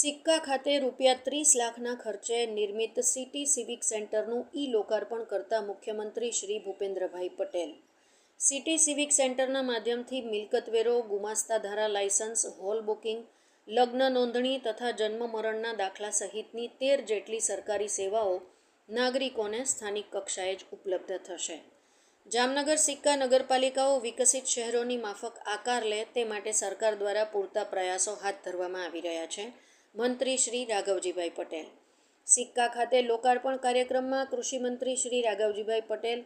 સિક્કા ખાતે રૂપિયા ત્રીસ લાખના ખર્ચે નિર્મિત સિટી સિવિક સેન્ટરનું ઈ લોકાર્પણ કરતા મુખ્યમંત્રી શ્રી ભૂપેન્દ્રભાઈ પટેલ. સિટી સિવિક સેન્ટરના માધ્યમથી મિલકતવેરો, ગુમાસ્તા ધારા લાયસન્સ, હોલ બુકિંગ, લગ્ન નોંધણી તથા જન્મ મરણના દાખલા સહિતની તેર જેટલી સરકારી સેવાઓ નાગરિકોને સ્થાનિક કક્ષાએ જ ઉપલબ્ધ થશે. જામનગર સિક્કા નગરપાલિકાઓ વિકસિત શહેરોની માફક આકાર લે તે માટે સરકાર દ્વારા પૂરતા પ્રયાસો હાથ ધરવામાં આવી રહ્યા છે. મંત્રી શ્રી રાઘવજીભાઈ પટેલ. સિક્કા ખાતે લોકાર્પણ કાર્યક્રમમાં કૃષિમંત્રી શ્રી રાઘવજીભાઈ પટેલ,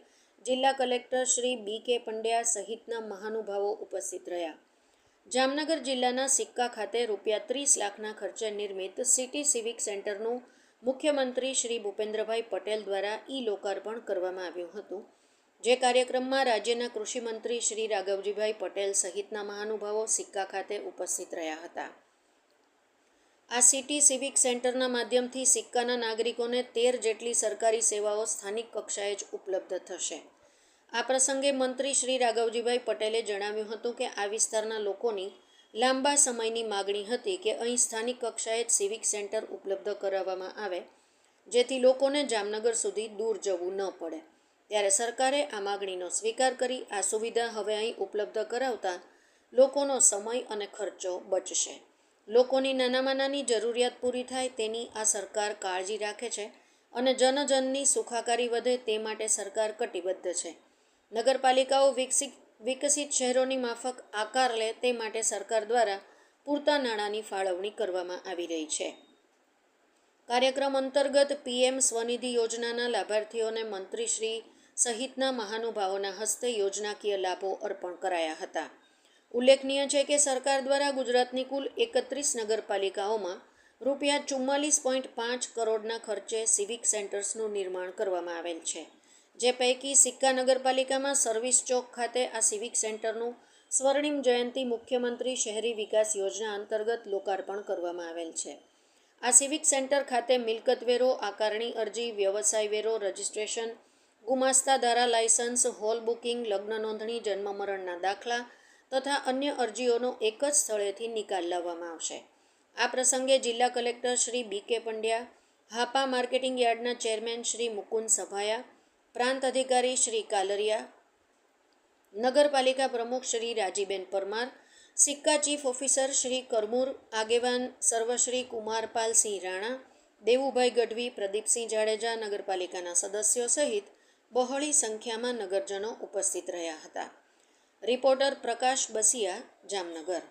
જિલ્લા collector Shri B K Pandya સહિતના મહાનુભાવો ઉપસ્થિત રહ્યા. જામનગર જિલ્લાના સિક્કા ખાતે રૂપિયા ત્રીસ લાખના ખર્ચે નિર્મિત સિટી સિવિક સેન્ટરનું મુખ્યમંત્રી શ્રી ભૂપેન્દ્રભાઈ પટેલ દ્વારા ઈ લોકાર્પણ કરવામાં આવ્યું હતું. જે કાર્યક્રમમાં રાજ્યના કૃષિમંત્રી શ્રી રાઘવજીભાઈ પટેલ સહિતના મહાનુભાવો સિક્કા ખાતે ઉપસ્થિત રહ્યા હતા. આ સિટી સિવિક સેન્ટરના માધ્યમથી સિક્કાના નાગરિકોને તેર જેટલી સરકારી સેવાઓ સ્થાનિક કક્ષાએ જ ઉપલબ્ધ થશે. આ પ્રસંગે મંત્રી શ્રી રાઘવજીભાઈ પટેલે જણાવ્યું હતું કે આ વિસ્તારના લોકોની લાંબા સમયની માગણી હતી કે અહીં સ્થાનિક કક્ષાએ જ સિવિક સેન્ટર ઉપલબ્ધ કરાવવામાં આવે, જેથી લોકોને જામનગર સુધી દૂર જવું ન પડે. ત્યારે સરકારે આ માગણીનો સ્વીકાર કરી, આ સુવિધા હવે અહીં ઉપલબ્ધ કરાવતા લોકોનો સમય અને ખર્ચો બચશે. લોકોની નાનામાં નાની જરૂરિયાત પૂરી થાય તેની આ સરકાર કાળજી રાખે છે અને જનજનની સુખાકારી વધે તે માટે સરકાર કટિબદ્ધ છે. નગરપાલિકાઓ વિકસિત વિકસિત શહેરોની માફક આકાર લે તે માટે સરકાર દ્વારા પૂરતા નાણાંની ફાળવણી કરવામાં આવી રહી છે. કાર્યક્રમ અંતર્ગત પીએમ સ્વનિધિ યોજનાના લાભાર્થીઓને મંત્રીશ્રી સહિતના મહાનુભાવોના હસ્તે યોજનાકીય લાભો અર્પણ કરાયા હતા. ઉલ્લેખનીય છે કે સરકાર દ્વારા ગુજરાતની કુલ એકત્રીસ નગરપાલિકાઓમાં રૂપિયા ચુમ્માલીસ પોઈન્ટ પાંચ કરોડના ખર્ચે સિવિક સેન્ટર્સનું નિર્માણ કરવામાં આવેલ છે. જે પૈકી સિક્કા નગરપાલિકામાં સર્વિસ ચોક ખાતે આ સિવિક સેન્ટરનું સ્વર્ણિમ જયંતી મુખ્યમંત્રી શહેરી વિકાસ યોજના અંતર્ગત લોકાર્પણ કરવામાં આવેલ છે. આ સિવિક સેન્ટર ખાતે મિલકત વેરો આકારણી અરજી, વ્યવસાય વેરો, રજિસ્ટ્રેશન, ગુમાસ્તા ધારા લાયસન્સ, હોલ બુકિંગ, લગ્ન નોંધણી જન્મ મરણના દાખલા તથા અન્ય અરજીઓનો એક જ સ્થળેથી નિકાલ લાવવામાં આવશે. આ પ્રસંગે જિલ્લા collector Shri B K Pandya, Hapa marketing યાર્ડના ચેરમેન શ્રી મુકુંદ સભાયા, પ્રાંત અધિકારી શ્રી કાલરિયા, નગરપાલિકા પ્રમુખ શ્રી રાજીબેન પરમાર, સિક્કા ચીફ ઓફિસર શ્રી કરમૂર, આગેવાન સર્વશ્રી કુમારપાલસિંહ રાણા, દેવુભાઈ ગઢવી, પ્રદીપસિંહ જાડેજા નગરપાલિકાના સદસ્યો સહિત બહોળી સંખ્યામાં નગરજનો ઉપસ્થિત રહ્યા હતા. રિપોર્ટર પ્રકાશ બસિયા જામનગર.